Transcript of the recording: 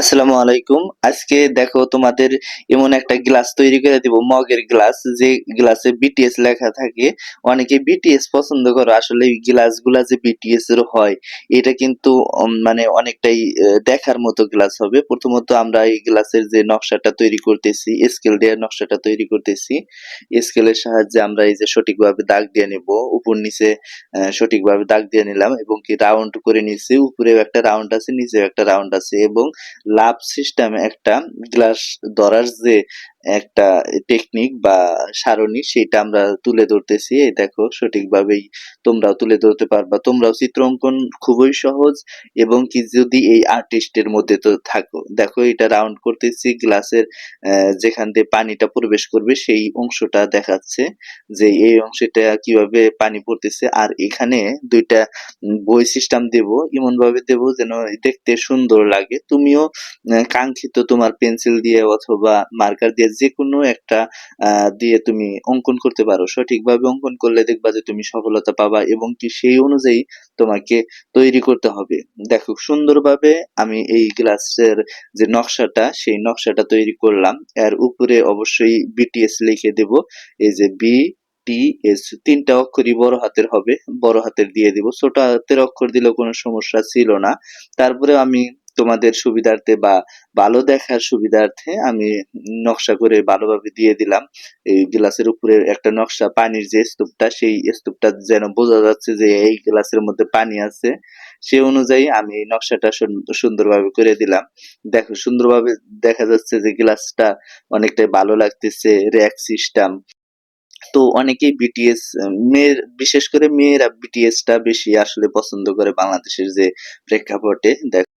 আসসালামু আলাইকুম। আজকে দেখো তোমাদের এমন একটা গ্লাস তৈরি করে দিব, মগের গ্লাস। যে গ্লাসে বিটিএস লেখা থাকে, অনেকে বিটিএস পছন্দ করো। আসলে এই গ্লাসগুলা যে বিটিএস এর হয়, এটা কিন্তু মানে অনেকটাই দেখার মতো গ্লাস হবে। প্রথমত আমরা এই গ্লাসের যে নকশাটা তৈরি করতেছি, স্কেল দিয়ে নকশাটা তৈরি করতেছি। স্কেলের সাহায্যে আমরা এই যে সঠিকভাবে দাগ দিয়ে নেব। উপর নিচে সঠিকভাবে দাগ দিয়ে নিলাম এবং কি রাউন্ড করে নিচ্ছি উপরেও একটা রাউন্ড আছে, নিচেও একটা রাউন্ড আছে এবং লাভ সিস্টেম একটা গ্লাস ধরার যে একটা টেকনিক বা সারণী, সেটা আমরা তুলে ধরতেছি। এই দেখো, সঠিকভাবেই তোমরাও তুলে ধরতে পারবা। তোমরাও চিত্র অঙ্কন খুবই সহজ এবং কি যদি এই আর্টিস্টের মধ্যে তো থাকো। দেখো, এটা রাউন্ড করতেছি গ্লাসের যেখান দিয়ে পানিটা প্রবেশ করবে, সেই অংশটা দেখাচ্ছে যে এই অংশটা কীভাবে পানি পড়তেছে। আর এখানে দুইটা বই সিস্টেম দেব এমন ভাবে দেব যেন দেখতে সুন্দর লাগে। তুমিও কাঙ্ক্ষিত তোমার পেন্সিল দিয়ে অথবা মার্কার দিয়ে যে কোনো একটা দিয়ে তুমি অঙ্কন করতে পারো। সঠিকভাবে অঙ্কন করলে দেখবা যে তুমি সফলতা পাবা এবং কি সেই অনুযায়ী তোমাকে তৈরি করতে হবে। দেখো, সুন্দরভাবে আমি এই গ্লাসের যে নকশাটা, সেই নকশাটা তৈরি করলাম। এর উপরে অবশ্যই বিটিএস লিখে দেব। এই যে বি টি এস তিনটা অক্ষরই বড় হাতের হবে। বড় হাতের দিয়ে দিব। ছোট হাতের অক্ষর দিলেও কোনো সমস্যা ছিল না। তারপরে আমি তোমাদের সুবিধার্থে বা ভালো দেখার সুবিধার্থে আমি নকশা করে ভালোভাবে দিয়ে দিলাম। এই গ্লাসের উপরে একটা নকশা পানির যে স্তূপটা, সেই স্তূপটা যেন বোঝা যাচ্ছে যে এই গ্লাসের মধ্যে পানি আছে, সে অনুযায়ী আমি এই নকশাটা সুন- সুন্দরভাবে করে দিলাম। দেখো, সুন্দরভাবে দেখা যাচ্ছে যে গ্লাসটা অনেকটাই ভালো লাগতেছে, র্যাক সিস্টেম। তো অনেকেই বিটিএস মেয়ের, বিশেষ করে মেয়েরা বিটিএস টা বেশি আসলে পছন্দ করে বাংলাদেশের যে প্রেক্ষাপটে। দেখো